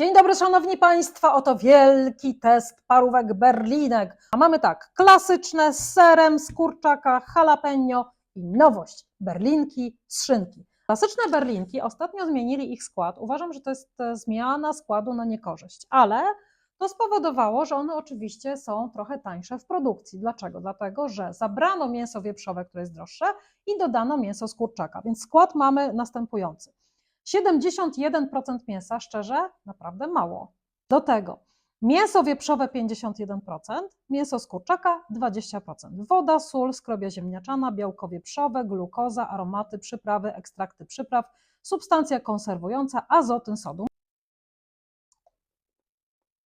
Dzień dobry, szanowni państwo. Oto wielki test parówek berlinek. A mamy tak, klasyczne z serem, z kurczaka, jalapeno i nowość, berlinki z szynki. Klasyczne berlinki, ostatnio zmienili ich skład. Uważam, że to jest e, zmiana składu na niekorzyść, ale to spowodowało, że one oczywiście są trochę tańsze w produkcji. Dlaczego? Dlatego, że zabrano mięso wieprzowe, które jest droższe i dodano mięso z kurczaka. Więc skład mamy następujący. 71% mięsa, szczerze, naprawdę mało. Do tego mięso wieprzowe 51%, mięso z kurczaka 20%, woda, sól, skrobia ziemniaczana, białko wieprzowe, glukoza, aromaty, przyprawy, ekstrakty przypraw, substancja konserwująca, azotyn sodu.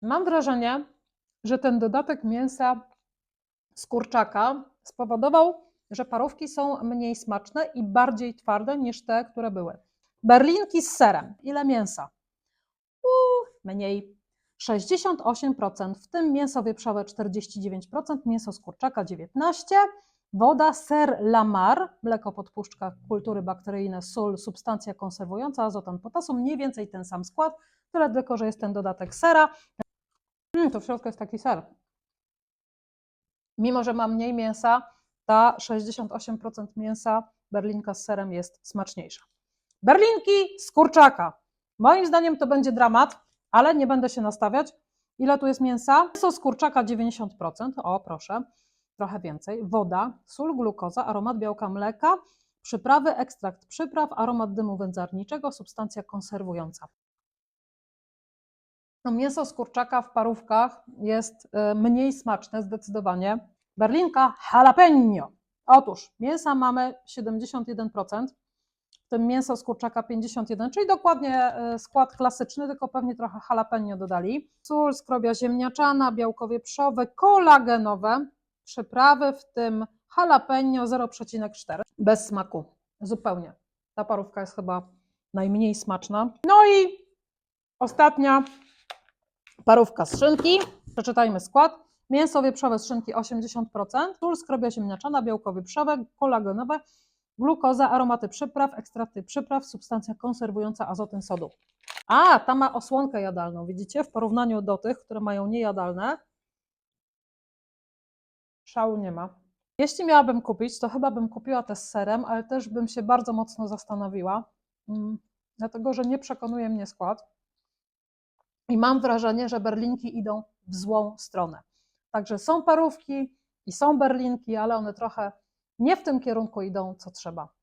Mam wrażenie, że ten dodatek mięsa z kurczaka spowodował, że parówki są mniej smaczne i bardziej twarde niż te, które były. Berlinki z serem. Ile mięsa? Mniej. 68%, w tym mięso wieprzowe 49%, mięso z kurczaka 19%, woda, ser lamar, mleko podpuszczka, kultury bakteryjne, sól, substancja konserwująca, azotan, potasum, mniej więcej ten sam skład, tyle tylko, że jest ten dodatek sera. Mm, to w środku jest taki ser. Mimo, że ma mniej mięsa, ta 68% mięsa berlinka z serem jest smaczniejsza. Berlinki z kurczaka. Moim zdaniem to będzie dramat, ale nie będę się nastawiać. Ile tu jest mięsa? Mięso z kurczaka 90%, o proszę, trochę więcej. Woda, sól, glukoza, aromat białka mleka, przyprawy, ekstrakt przypraw, aromat dymu wędzarniczego, substancja konserwująca. Mięso z kurczaka w parówkach jest y, mniej smaczne zdecydowanie. Berlinka jalapeno. Otóż mięsa mamy 71%, w tym mięso z kurczaka 51, czyli dokładnie y, skład klasyczny, tylko pewnie trochę jalapeno dodali. Sól, skrobia ziemniaczana, białko wieprzowe, kolagenowe, przyprawy, w tym jalapeno 0,4, bez smaku, zupełnie. Ta parówka jest chyba najmniej smaczna. No i ostatnia parówka z szynki. Przeczytajmy skład. Mięso wieprzowe z szynki 80%, sól, skrobia ziemniaczana, białko wieprzowe, kolagenowe, glukoza, aromaty przypraw, ekstrakty przypraw, substancja konserwująca azotyn sodu. A, ta ma osłonkę jadalną, widzicie? W porównaniu do tych, które mają niejadalne, szału nie ma. Jeśli miałabym kupić, to chyba bym kupiła te z serem, ale też bym się bardzo mocno zastanowiła, mm, dlatego że nie przekonuje mnie skład. I mam wrażenie, że berlinki idą w złą stronę. Także są parówki i są berlinki, ale one trochę nie w tym kierunku idą, co trzeba.